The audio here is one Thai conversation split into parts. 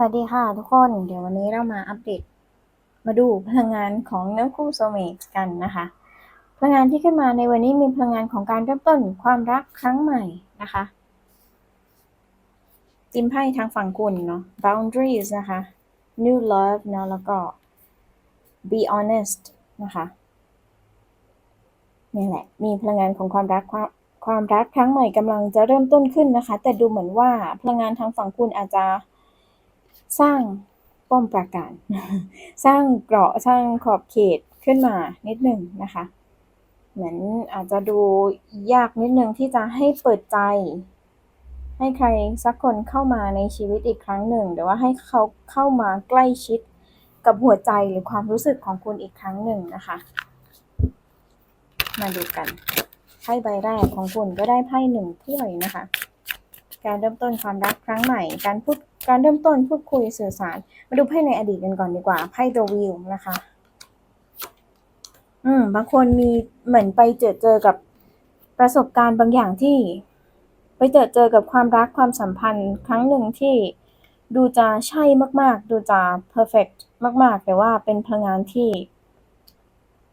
สวัสดีค่ะทุกคน เดี๋ยววันนี้เรามาอัปเดต มาดูพลังงานของเนื้อคู่โซเมตกันนะคะ พลังงานที่ขึ้นมาในวันนี้มีพลังงานของการเริ่มต้นความรักครั้งใหม่นะคะจิมไพ่ทางฝั่งคุณเนาะ boundaries นะคะ new love เนาะแล้วก็ be honest นะคะนี่แหละ มีพลังงานของความรักความความรักครั้งใหม่กำลังจะเริ่มต้นขึ้นนะคะ แต่ดูเหมือนว่าพลังงานทางฝั่งคุณอาจจะ สร้างป้อมปราการ สร้างเกราะสร้างขอบเขตขึ้นมานิดหนึ่งนะคะ เหมือนอาจจะดูยากนิดหนึ่งที่จะให้เปิดใจ ให้ใครสักคนเข้ามาในชีวิตอีกครั้งหนึ่ง หรือว่าให้เขาเข้ามาใกล้ชิดกับหัวใจหรือความรู้สึกของคุณอีกครั้งหนึ่งนะคะ มาดูกันไพ่ใบแรกของคุณก็ได้ไพ่หนึ่งถ้วยนะคะ การเริ่มต้นความรักครั้งใหม่ การพูดการเริ่มต้นพูดคุยสื่อสาร มาดูไพ่ในอดีตกันก่อนดีกว่าไพ่ตัววิวนะคะ อืมบางคนมีเหมือนไปเจอเจอกับประสบการณ์บางอย่างที่ ไปเจอเจอกับความรักความสัมพันธ์ครั้งหนึ่งที่ดูจะใช่มาก ๆ ดูจะ perfect มาก ๆ แต่ว่าเป็นพลังงานที่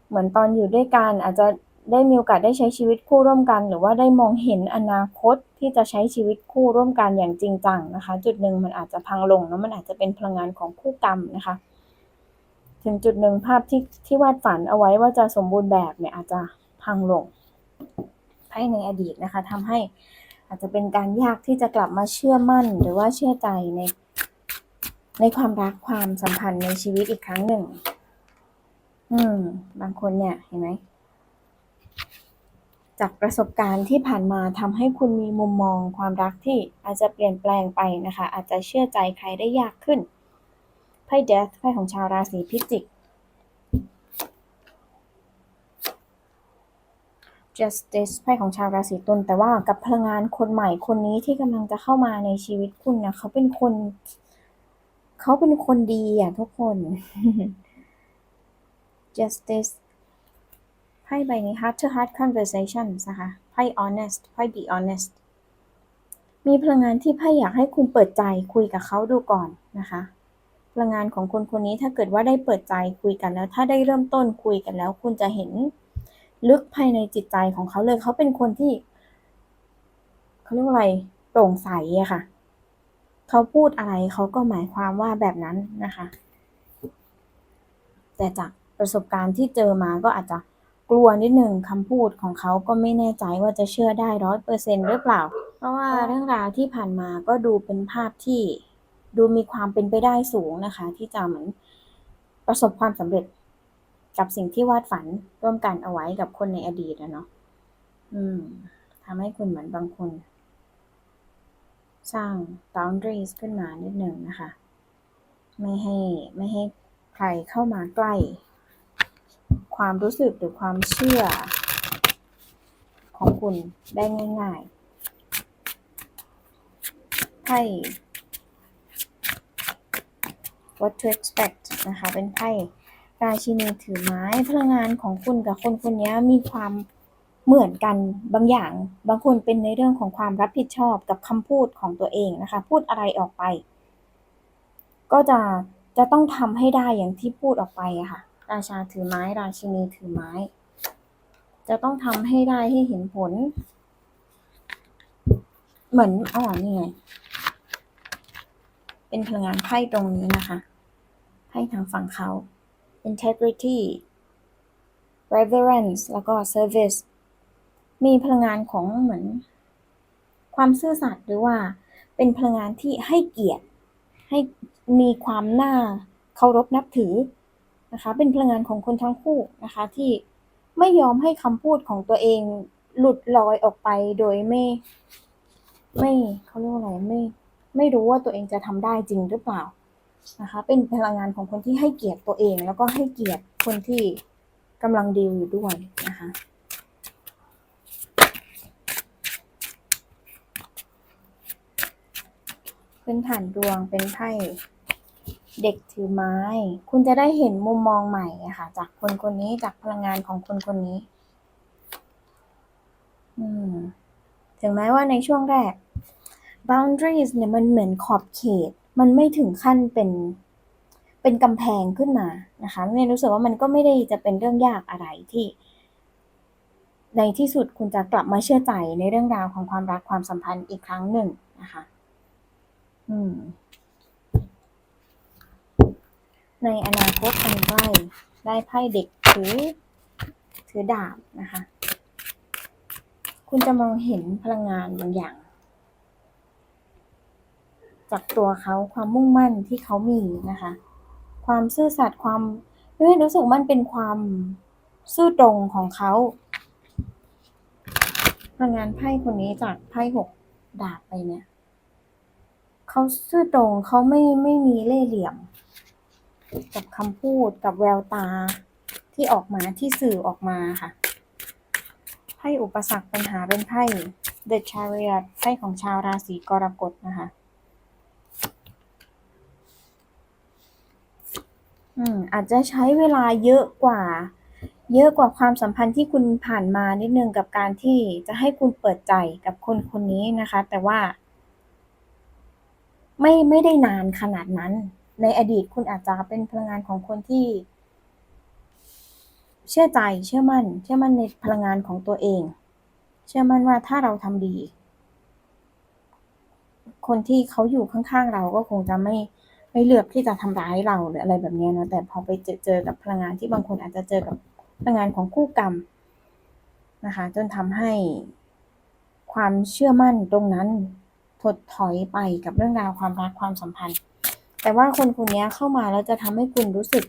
เหมือนตอนอยู่ด้วยกันอาจจะ ได้มีโอกาสได้ใช้ชีวิตคู่ร่วมกัน หรือว่าได้มองเห็นอนาคตที่จะใช้ชีวิตคู่ร่วมกันอย่างจริงจังนะคะ จุดหนึ่งมันอาจจะพังลงแล้วมันอาจจะเป็นพลังงานของคู่กรรมนะคะ ถึงจุดหนึ่งภาพที่ที่วาดฝันเอาไว้ว่าจะสมบูรณ์แบบเนี่ยอาจจะพังลงไพ่ในอดีตนะคะทำให้อาจจะเป็นการยากที่จะกลับมาเชื่อมั่น หรือว่าเชื่อใจในในความรักความสัมพันธ์ในชีวิตอีกครั้งหนึ่ง อืม บางคนเนี่ยเห็นไหม จากประสบการณ์ที่ผ่านมาทำให้คุณมีมุมมองความรักที่อาจจะเปลี่ยนแปลงไปนะคะ อาจจะเชื่อใจใครได้ยากขึ้นไพ่ Death ไพ่ของชาวราศีพิจิก Justice ไพ่ของชาวราศีตุลแต่ว่ากับพลังงานคนใหม่คนนี้ที่กำลังจะเข้ามาในชีวิตคุณนะเขาเป็นคน เขาเป็นคนดีอะทุกคน Justice ไพ่ใบนี้ heart to heart conversation นะคะไพ่ honest ไพ่ be honest มีพลังงานที่ไพ่อยากให้คุณเปิดใจคุยกับเขาดูก่อนนะคะ พลังงานของคนคนนี้ถ้าเกิดว่าได้เปิดใจคุยกันแล้ว ถ้าได้เริ่มต้นคุยกันแล้ว คุณจะเห็นลึกภายในจิตใจของเขาเลยเขาเป็นคนที่เขาเรียกว่าอะไรโปร่งใสอะค่ะ เขาพูดอะไรเขาก็หมายความว่าแบบนั้นนะคะ แต่จากประสบการณ์ที่เจอมาก็อาจจะ กลัวนิดหนึ่งคำพูดของเขาก็ไม่แน่ใจว่าจะเชื่อได้ร้อยเปอร์เซ็นหรือเปล่า เพราะว่าเรื่องราวที่ผ่านมาก็ดูเป็นภาพที่ดูมีความเป็นไปได้สูงนะคะ ที่จะเหมือนประสบความสำเร็จกับสิ่งที่วาดฝันร่วมกันเอาไว้กับคนในอดีตนะเนาะอืมทำให้คุณเหมือนบางคน สร้าง boundaries ขึ้นมานิดหนึ่งนะคะ ไม่ให้ไม่ให้ใครเข้ามาใกล้ ความรู้สึกหรือความเชื่อ ของคุณได้ง่ายๆไพ่ what to expect นะคะ เป็นไพ่ราชินีถือไม้พลังงานของคุณกับคนคนนี้มีความเหมือนกันบางอย่าง บางคนเป็นในเรื่องของความรับผิดชอบกับคำพูดของตัวเองนะคะ พูดอะไรออกไป ก็จะจะต้องทำให้ได้อย่างที่พูดออกไปอะค่ะ ราชาถือไม้ ราชินีถือไม้ จะต้องทำให้ได้ให้เห็นผล เหมือนอ๋อนี่ไง เป็นพลังงานไพ่ตรงนี้นะคะ ไพ่ทางฝั่งเขา integrity reverence แล้วก็ service มีพลังงานของเหมือน ความซื่อสัตย์หรือว่าเป็นพลังงานที่ให้เกียรติ ให้มีความน่าเคารพนับถือ นะคะ เป็นพลังงานของคนทั้งคู่นะคะ ที่ไม่ยอมให้คำพูดของตัวเองหลุดลอยออกไปโดยไม่ ไม่เขาเรียกว่าอะไรไม่ ไม่รู้ว่าตัวเองจะทำได้จริงหรือเปล่านะคะ เป็นพลังงานของคนที่ให้เกียรติตัวเอง แล้วก็ให้เกียรติคนที่กำลังดีลอยู่ด้วยนะคะพื้นฐานดวงเป็นไพ่ เด็กถือไม้ คุณจะได้เห็นมุมมองใหม่อะค่ะ จากคนคนนี้จากพลังงานของคนคนนี้ อืม ถึงแม้ว่าในช่วงแรก boundaries เนี่ยมันเหมือนขอบเขต มันไม่ถึงขั้นเป็น เป็นกำแพงขึ้นมานะคะเมย์รู้สึกว่ามันก็ไม่ได้จะเป็นเรื่องยากอะไรที่ ในที่สุดคุณจะกลับมาเชื่อใจในเรื่องราวของความรักความสัมพันธ์อีกครั้งหนึ่งนะคะ อืม ในอนาคตอันใกล้ได้ไพ่เด็กถือถือดาบนะคะ คุณจะมองเห็นพลังงานบางอย่าง จากตัวเขาความมุ่งมั่นที่เขามีนะคะ ความซื่อสัตย์ความรู้สึกมันเป็นความซื่อตรงของเขาพลังงานไพ่คนนี้จากไพ่หกดาบไปเนี่ย เขาซื่อตรงเขาไม่ไม่มีเล่ห์เหลี่ยม กับคำพูดกับแววตาที่ออกมาที่สื่อออกมาค่ะไพ่อุปสรรคปัญหาเป็นไพ่ The Chariot ไพ่ของชาวราศีกรกฎนะคะ อืมอาจจะใช้เวลาเยอะกว่า เยอะกว่าความสัมพันธ์ที่คุณผ่านมานิดนึงกับการที่จะให้คุณเปิดใจกับคนคนนี้นะคะ แต่ว่า ไม่ไม่ได้นานขนาดนั้น ในอดีตคุณอาจจะเป็นพลังงานของคนที่ เชื่อใจเชื่อมั่น เชื่อมั่นในพลังงานของตัวเอง เชื่อมั่นว่าถ้าเราทำดี คนที่เขาอยู่ข้างๆเราก็คงจะไม่ไม่เลือกที่จะทำร้ายเราหรืออะไรแบบนี้นะแต่พอไปเจอเจอกับพลังงานที่บางคนอาจจะเจอกับพลังงานของคู่กรรมนะคะ จนทำให้ความเชื่อมั่นตรงนั้นถดถอยไปกับเรื่องราวความรักความสัมพันธ์ แต่ว่าคนคนนี้เข้ามาแล้วจะทำให้คุณรู้สึก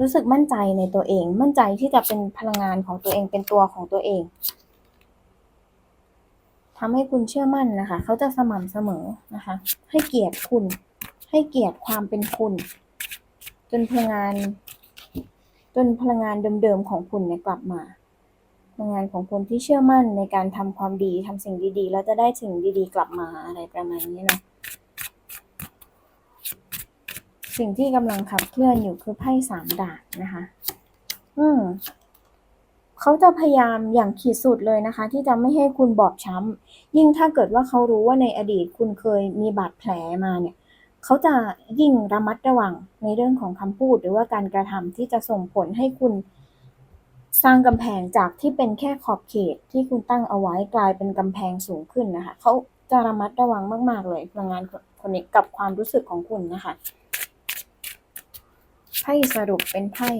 รู้สึกมั่นใจในตัวเอง มั่นใจที่จะเป็นพลังงานของตัวเองเป็นตัวของตัวเองทำให้คุณเชื่อมั่นนะคะ เขาจะสม่ำเสมอนะคะ ให้เกียรติคุณ ให้เกียรติความเป็นคุณ จนพลังงาน จนพลังงานเดิมๆของคุณเนี่ยกลับมาพลังงานของคนที่เชื่อมั่นในการทำความดีทำสิ่งดีๆ แล้วจะได้สิ่งดีๆ กลับมาอะไรประมาณนี้นะ สิ่งที่กำลังขับเคลื่อนอยู่คือไพ่สามดาบนะคะ อืมเขาจะพยายามอย่างขีดสุดเลยนะคะ ที่จะไม่ให้คุณบอบช้ำ ยิ่งถ้าเกิดว่าเขารู้ว่าในอดีตคุณเคยมีบาดแผลมาเนี่ย เขาจะยิ่งระมัดระวังในเรื่องของคำพูด หรือว่าการกระทำที่จะส่งผลให้คุณสร้างกำแพงจากที่เป็นแค่ขอบเขตที่คุณตั้งเอาไว้กลายเป็นกำแพงสูงขึ้นนะคะ เขาจะระมัดระวังมาก ๆ เลยพลังงานคนนี้กับความรู้สึกของคุณนะคะ ไพ่สรุปเป็นไพ่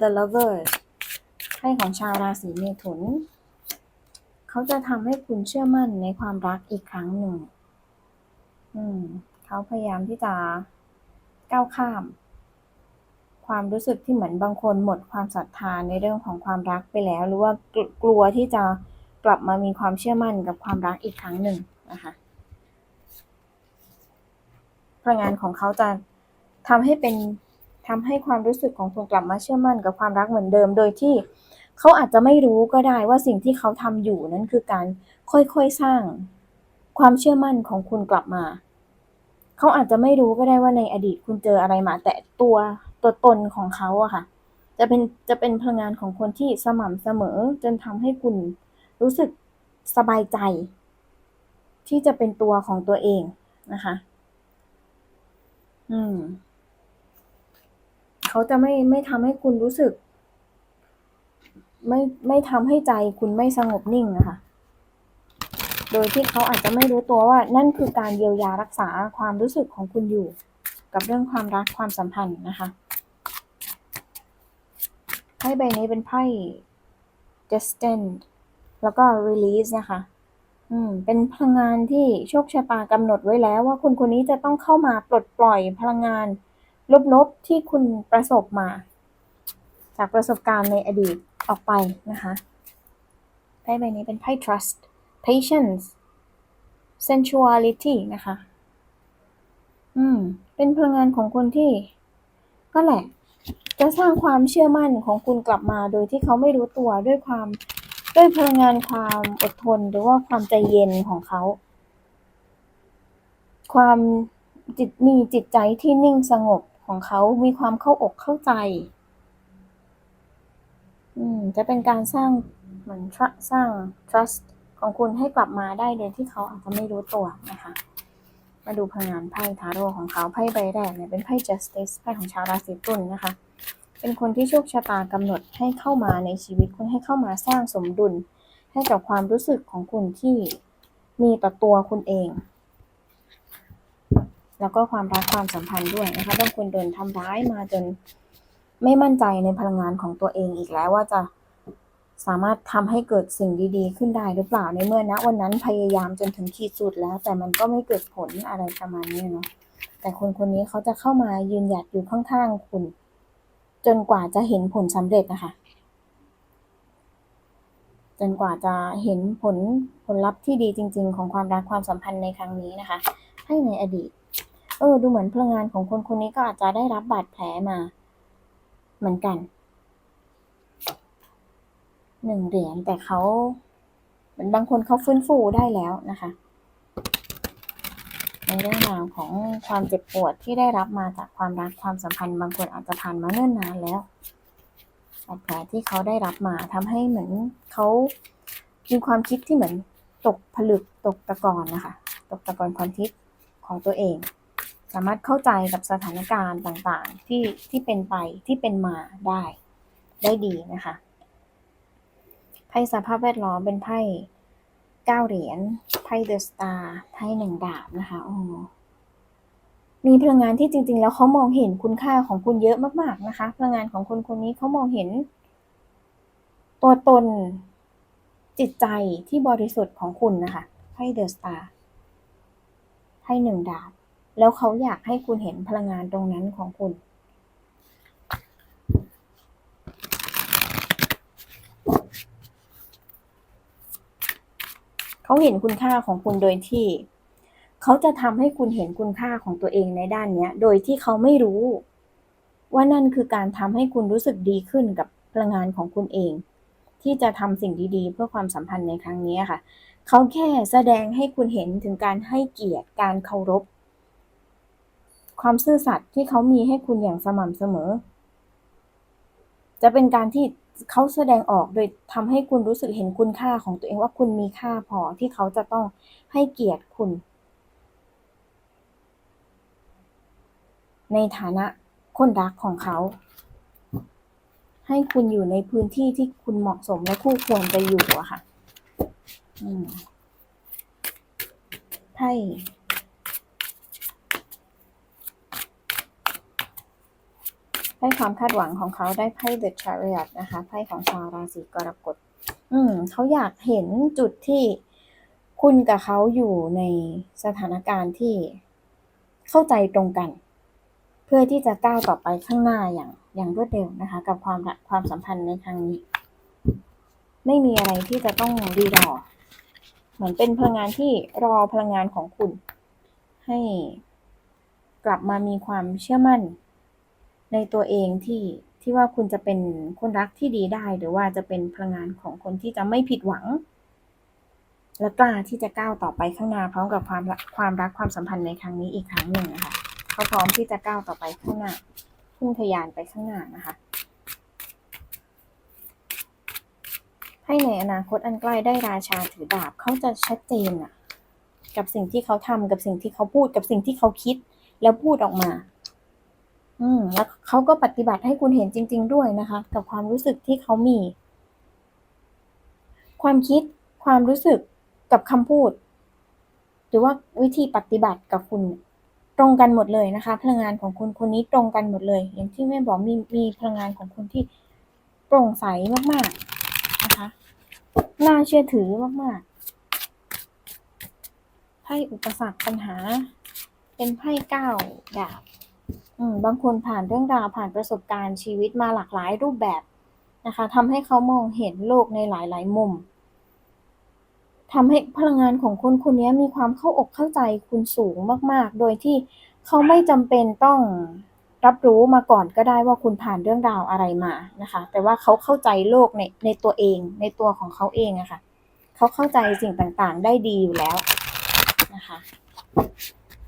The Lovers ไพ่ของชาวราศีเมถุน เขาจะทำให้คุณเชื่อมั่นในความรักอีกครั้งหนึ่ง อืม เขาพยายามที่จะก้าวข้าม ความรู้สึกที่เหมือนบางคนหมดความศรัทธาในเรื่องของความรักไปแล้ว หรือว่ากลัวที่จะกลับมามีความเชื่อมั่นกับความรักอีกครั้งหนึ่งนะคะพลังงานของเขาจะทำให้เป็น ทำให้ความรู้สึกของคุณกลับมาเชื่อมั่นกับความรักเหมือนเดิม โดยที่เขาอาจจะไม่รู้ก็ได้ว่าสิ่งที่เขาทำอยู่นั้นคือการค่อยๆสร้างความเชื่อมั่นของคุณกลับมา เขาอาจจะไม่รู้ก็ได้ว่าในอดีตคุณเจออะไรมา แต่ตัวตัวตนของเขาอะค่ะ จะเป็นจะเป็นพลังงานของคนที่สม่ำเสมอ จนทำให้คุณรู้สึกสบายใจ ที่จะเป็นตัวของตัวเองนะคะ อืม เขาจะไม่ไม่ทำให้คุณรู้สึก ไม่ไม่ทำให้ใจคุณไม่สงบนิ่งนะคะโดยที่เขาอาจจะไม่รู้ตัวว่านั่นคือการเยียวยารักษาความรู้สึกของคุณอยู่ กับเรื่องความรักความสัมพันธ์นะคะไพ่ใบนี้เป็นไพ่ destined แล้วก็ release นะคะ อืม เป็นพลังงานที่โชคชะตากำหนดไว้แล้วว่าคนคนนี้จะต้องเข้ามาปลดปล่อยพลังงาน ลบๆที่คุณประสบมา จากประสบการณ์ในอดีตออกไปนะคะไพ่ใบนี้เป็นไพ่ trust patience sensuality นะคะ อืม เป็นพลังงานของคนที่ ก็แหละ จะสร้างความเชื่อมั่นของคุณกลับมา โดยที่เขาไม่รู้ตัวด้วยความด้วยพลังงานความอดทนหรือว่าความใจเย็นของเขา ความจิตมีจิตใจที่นิ่งสงบ ของเขามีความเข้าอกเข้าใจ อืม จะเป็นการสร้างเหมือนสร้าง trust ของคุณให้กลับมาได้โดยที่เขาอาจจะไม่รู้ตัวนะคะ มาดูพลังงานไพ่ทาโร่ของเขาไพ่ใบแรกเนี่ยเป็นไพ่ justice ไพ่ของชาวราศีตุลนะคะ เป็นคนที่โชคชะตากำหนดให้เข้ามาในชีวิตคุณให้เข้ามาสร้างสมดุล ให้กับความรู้สึกของคุณที่มีต่อตัวคุณเอง แล้วก็ความรักความสัมพันธ์ด้วยนะคะบางคนโดนทำร้ายมาจนไม่มั่นใจในพลังงานของตัวเองอีกแล้วว่าจะสามารถทำให้เกิดสิ่งดีๆ ขึ้นได้หรือเปล่าในเมื่อณวันนั้นพยายามจนถึงขีดสุดแล้ว แต่มันก็ไม่เกิดผลอะไรประมาณนี้เนาะแต่คนคนนี้เขาจะเข้ามายืนหยัดอยู่ข้างๆคุณ จนกว่าจะเห็นผลสำเร็จนะคะจนกว่าจะเห็นผลผลลัพธ์ที่ดีจริง ๆ ของความรักความสัมพันธ์ในครั้งนี้นะคะ ให้ในอดีต เออ ดูเหมือนพลังงานของคนคนนี้ก็อาจจะได้รับบาดแผลมา เหมือนกัน หนึ่งเหรียญแต่เขาเหมือนบางคนเขาฟื้นฟูได้แล้วนะคะ ในเรื่องราวของความเจ็บปวดที่ได้รับมาจากความรักความสัมพันธ์ บางคนอาจจะผ่านมาเนิ่นนานแล้วบาดแผลที่เขาได้รับมาทำให้เหมือนเขามีความคิดที่เหมือนตกผลึกตกตะกอนนะคะ ตกตะกอนความคิดของตัวเอง สามารถเข้าใจกับสถานการณ์ต่างๆ ที่ที่เป็นไปที่เป็นมาได้ได้ดีนะคะไพ่สภาพแวดล้อมเป็นไพ่เก้าเหรียญไพ่เดอะสตาร์ไพ่หนึ่งดาบนะคะโอ้มีพลังงานที่จริง ๆ แล้วเขามองเห็นคุณค่าของคุณเยอะมาก ๆนะคะ พลังงานของคนคนนี้เขามองเห็น ตัวตนจิตใจที่บริสุทธิ์ของคุณนะคะไพ่เดอะสตาร์ไพ่หนึ่งดาบ แล้วเขาอยากให้คุณเห็นพลังงานตรงนั้นของคุณ เขาเห็นคุณค่าของคุณโดยที่ เขาจะทำให้คุณเห็นคุณค่าของตัวเองในด้านนี้โดยที่เขาไม่รู้ ว่านั่นคือการทำให้คุณรู้สึกดีขึ้นกับพลังงานของคุณเอง ที่จะทำสิ่งดีๆ เพื่อความสัมพันธ์ในครั้งนี้ค่ะ เขาแค่แสดงให้คุณเห็นถึงการให้เกียรติการเคารพ ความซื่อสัตย์ที่เขามีให้คุณอย่างสม่ำเสมอ จะเป็นการที่เขาแสดงออกโดยทำให้คุณรู้สึกเห็นคุณค่าของตัวเองว่าคุณมีค่าพอที่เขาจะต้องให้เกียรติคุณ ในฐานะคนรักของเขา ให้คุณอยู่ในพื้นที่ที่คุณเหมาะสมและคู่ควรจะอยู่อะค่ะอืมไพ่ ไพ่ความคาดหวังของเขาได้ไพ่ The Chariot นะคะไพ่ของชาวราศีกรกฎอืมเขาอยากเห็นจุดที่คุณกับเขาอยู่ในสถานการณ์ที่เข้าใจตรงกัน เพื่อที่จะก้าวต่อไปข้างหน้าอย่างอย่างรวดเร็วนะคะ กับความความสัมพันธ์ในครั้งนี้ ไม่มีอะไรที่จะต้องรีรอ เหมือนเป็นพลังงานที่รอพลังงานของคุณ ให้กลับมามีความเชื่อมั่น ในตัวเองที่ที่ว่าคุณจะเป็นคนรักที่ดีได้ หรือว่าจะเป็นพลังงานของคนที่จะไม่ผิดหวัง และกล้าที่จะก้าวต่อไปข้างหน้าพร้อมกับความความรักความสัมพันธ์ในครั้งนี้อีกครั้งหนึ่งนะคะเขาพร้อมที่จะก้าวต่อไปข้างหน้าพุ่งทะยานไปข้างหน้านะคะให้ในอนาคตอันใกล้ได้ราชาถือดาบเขาจะชัดเจนอะกับสิ่งที่เขาทำกับสิ่งที่เขาพูดกับสิ่งที่เขาคิดแล้วพูดออกมา อืมแล้วเขาก็ปฏิบัติให้คุณเห็นจริง ๆ ด้วยนะคะ กับความรู้สึกที่เขามี ความคิดความรู้สึกกับคำพูด หรือว่าวิธีปฏิบัติกับคุณตรงกันหมดเลยนะคะ พลังงานของคุณคนนี้ตรงกันหมดเลย อย่างที่แม่บอกมีมีพลังงานของคุณที่โปร่งใสมากๆนะคะน่าเชื่อถือมากๆไพ่อุปสรรคปัญหา เป็นไพ่เก้าดาบ บางคนผ่านเรื่องราวผ่านประสบการณ์ชีวิตมาหลากหลายรูปแบบนะคะทำให้เขามองเห็นโลกในหลาย ๆ มุมทำให้พลังงานของคนคนนี้มีความเข้าอกเข้าใจคุณสูงมาก ๆ โดยที่เขาไม่จำเป็นต้องรับรู้มาก่อนก็ได้ว่าคุณผ่านเรื่องราวอะไรมานะคะ แต่ว่าเขาเข้าใจโลกในในตัวเอง ในตัวของเขาเองอะคะ่ะเขาเข้าใจสิ่งต่างๆ ได้ดีอยู่แล้วนะคะ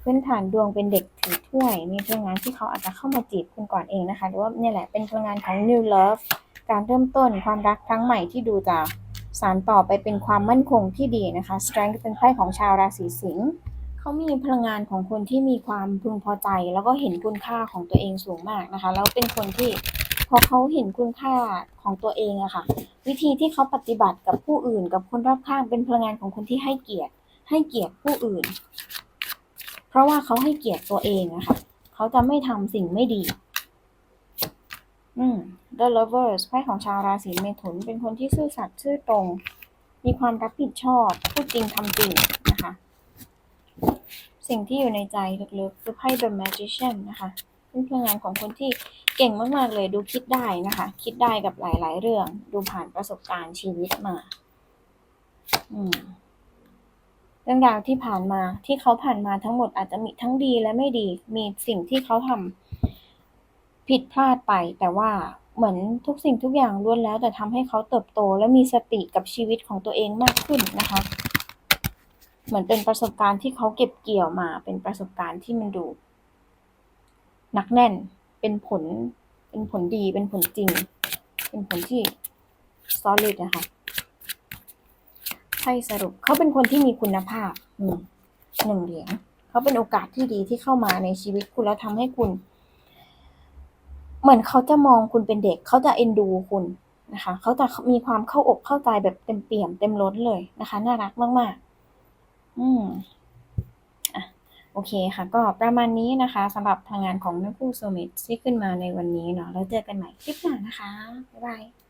พื้นฐานดวงเป็นเด็กถือถ้วย มีพลังงานที่เขาอาจจะเข้ามาจีบคุณก่อนเองนะคะ หรือว่าเนี่ยแหละเป็นพลังงานของ new love การเริ่มต้นความรักครั้งใหม่ที่ดูจะสานต่อไปเป็นความมั่นคงที่ดีนะคะ strength เป็นไพ่ของชาวราศีสิงห์เขามีพลังงานของคนที่มีความพึงพอใจ แล้วก็เห็นคุณค่าของตัวเองสูงมากนะคะ แล้วเป็นคนที่พอเขาเห็นคุณค่าของตัวเองอะค่ะ วิธีที่เขาปฏิบัติกับผู้อื่น กับคนรอบข้างเป็นพลังงานของคนที่ให้เกียรติ ให้เกียรติผู้อื่น เพราะว่าเขาให้เกียรติตัวเองอะค่ะเขาจะไม่ทำสิ่งไม่ดี อืม The Lovers ไพ่ของชาวราศีเมถุน เป็นคนที่ซื่อสัตย์ซื่อตรง มีความรับผิดชอบพูดจริงทำจริงนะคะ สิ่งที่อยู่ในใจลึกๆคือไพ่ The Magician นะคะเป็นพลังงานของคนที่เก่งมากๆเลยดูคิดได้นะคะ คิดได้กับหลาย ๆ เรื่อง ดูผ่านประสบการณ์ชีวิตมา อืม เรื่องราวที่ผ่านมาที่เขาผ่านมาทั้งหมดอาจจะมีทั้งดีและไม่ดี มีสิ่งที่เขาทำผิดพลาดไป แต่ว่าเหมือนทุกสิ่งทุกอย่างล้วนแล้ว แต่ทำให้เขาเติบโตและมีสติกับชีวิตของตัวเองมากขึ้นนะคะ เหมือนเป็นประสบการณ์ที่เขาเก็บเกี่ยวมา เป็นประสบการณ์ที่มันดูหนักแน่น เป็นผล เป็นผลดี เป็นผลจริง เป็นผลที่ solid นะคะ ไพ่สรุปเขาเป็นคนที่มีคุณภาพหนึ่งเหรียญเขาเป็นโอกาสที่ดีที่เข้ามาในชีวิตคุณแล้วทำให้คุณ เหมือนเขาจะมองคุณเป็นเด็ก เขาจะเอ็นดูคุณนะคะเขาจะมีความเข้าอกเข้าใจแบบเต็มเปี่ยมเต็มล้นเลยนะคะ น่ารักมาก ๆ อืมอะโอเคค่ะ ก็ประมาณนี้นะคะสำหรับพลังงานของแม่ผู้โซมิตที่ขึ้นมาในวันนี้เนาะแล้วเจอกันใหม่คลิปหน้านะคะ บ๊ายบาย